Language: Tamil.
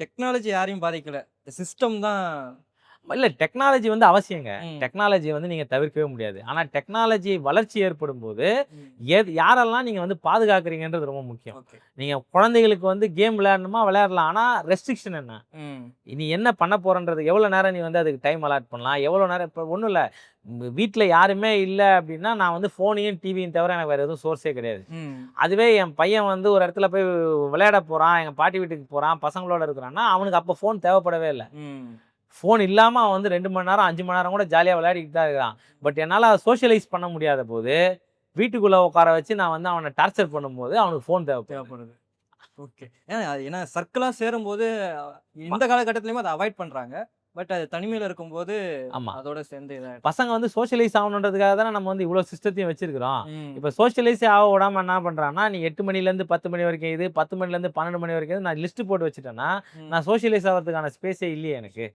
டெக்னாலஜி யாரையும் பாதிக்கல. சிஸ்டம் தான் இல்ல டெக்னாலஜி வந்து அவசியங்க. டெக்னாலஜி வந்து நீங்க தவிர்க்கவே முடியாது. ஆனா டெக்னாலஜி வளர்ச்சி ஏற்படும் போது. எது யாரெல்லாம் நீங்க வந்து பாதுகாக்கிறீங்கன்றது ரொம்ப முக்கியம். ஓகே. நீங்க குழந்தைகளுக்கு வந்து கேம் விளையாடணுமா விளையாடலாம். ஆனா ரெஸ்ட்ரிக்ஷன் என்ன? நீ என்ன பண்ண போறன்றது எவ்வளோ நேரம் நீ வந்து அதுக்கு டைம் அலாட் பண்ணலாம் எவ்வளோ நேரம் இப்போ ஒன்றும் இல்லை. வீட்டில் யாருமே இல்லை அப்படின்னா நான் வந்து ஃபோனையும் டிவியும் தவிர எனக்கு வேறு எதுவும் சோர்ஸே கிடையாது. அதுவே என் பையன் வந்து ஒரு இடத்துல போய் விளையாட போகிறான் எங்கள் பாட்டி வீட்டுக்கு போகிறான் பசங்களோட இருக்கிறான்னா அவனுக்கு அப்போ ஃபோன் தேவைப்படவே இல்லை. ஃபோன் இல்லாமல் அவன் வந்து ரெண்டு மணி நேரம் அஞ்சு மணி நேரம் கூட ஜாலியாக விளையாடிக்கிட்டு தான் இருக்கான். பட் என்னால் சோஷியலைஸ் பண்ண முடியாத போது வீட்டுக்குள்ளே உட்கார வச்சு நான் வந்து அவனை டார்ச்சர் பண்ணும்போது அவனுக்கு ஃபோன் தேவைப்படும். தேவைப்படுது. ஓகே ஏன்னா ஏன்னா சர்க்கிளாக சேரும்போது இந்த காலகட்டத்திலையும் அதை அவாய்ட் பண்ணுறாங்க பட் அது தனிமையில் இருக்கும்போது ஆமா. அதோட சேர்ந்து இதாக பசங்க வந்து சோஷியலைஸ் ஆகணுன்றதுக்காக தானே நம்ம வந்து இவ்வளோ சிஸ்டத்தையும் வச்சிருக்கிறோம். இப்போ சோஷியலைஸே ஆக விடாம என்ன பண்ணுறான்னா நீ எட்டு மணிலேருந்து பத்து மணி வரைக்கும் இது பத்து மணிலேருந்து பன்னெண்டு மணி வரைக்கும் நான் லிஸ்ட் போட்டு வச்சுட்டேன்னா. நான் சோஷியலைஸ் ஆகிறதுக்கான ஸ்பேஸே இல்லையே எனக்கு.